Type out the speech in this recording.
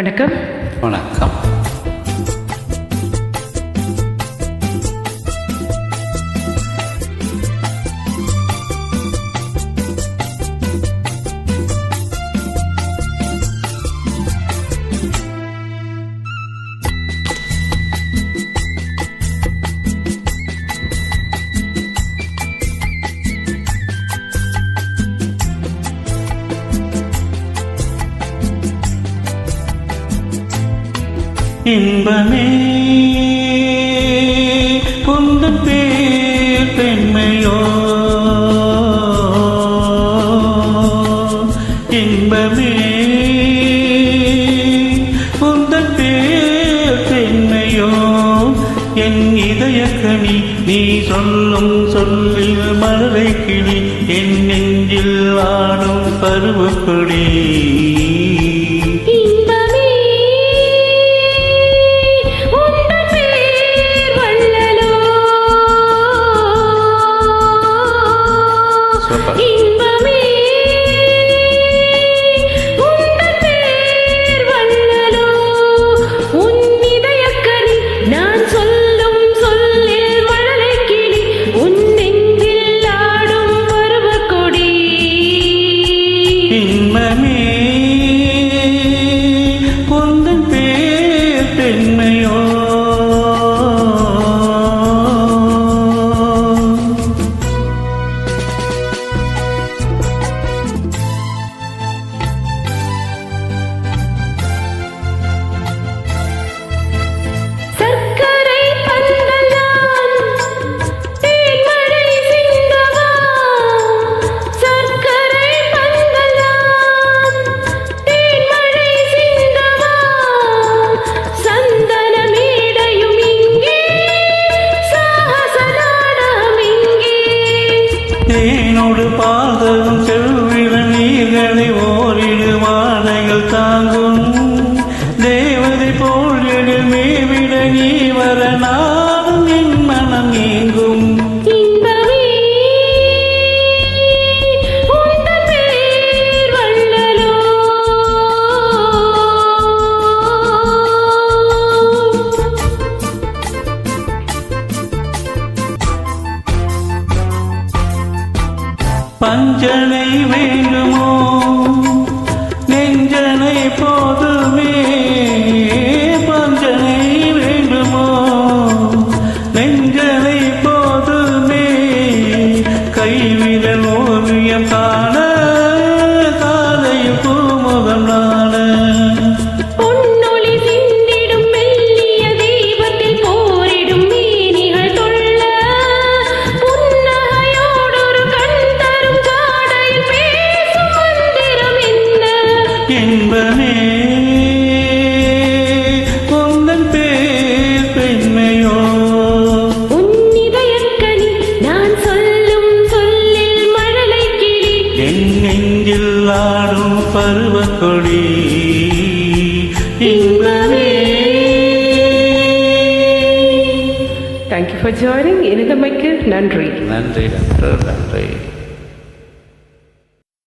வணக்கம். வணக்கம். இன்பமே. குந்தன் பேர் பெண்மையோ. இன்பமே. குந்தன் பேர் பெண்மையோ. என் இதய கனி நீ சொல்லும் சொல்லில் மலரை கிளி என் நெஞ்சில் ஆடும் பருவப்படி Super. இன்பமே பஞ்சனை வேண்டுமோ? நெஞ்சனை போதுமே பஞ்சனை வேண்டுமோ? நெஞ்சனை போதுமே கைவிரல் என்பனே உந்தன் பேர் பெண்மையோ. உன் இதயக்கனி நான் சொல்லும் சொல்லில் மழலை கிளி. என் நெஞ்சில் ஆடும் பருவக்கொடி. இன்பமே. தேங்க்யூ ஃபார் ஜாயினிங் இனிதமைக்கு நன்றி. நன்றி டாக்டர் நன்றி.